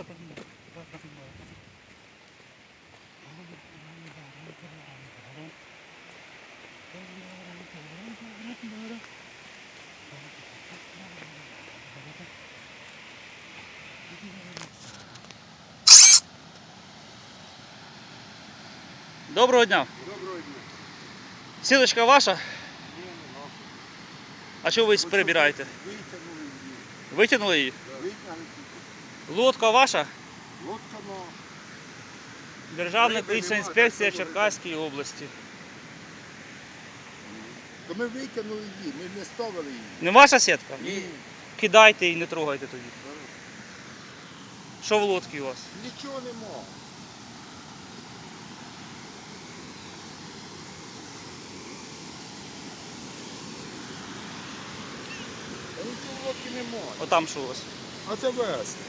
Доброго дня! Доброго дня. Сілочка ваша? Ні, не наша. А чого ви прибираєте? Витягнули її. Витягнули її? Да. Витягнули. Лодка ваша? Лодка наша. Державна Риби екологічна інспекція Черкаської області. То ми витягнули її, ми не ставили її. Не ваша сітка? Ні. Кидайте і не трогайте тоді. Що в лодці у вас? Нічого нема. Та нічого в лодці немає. Отам що у вас? А це весно.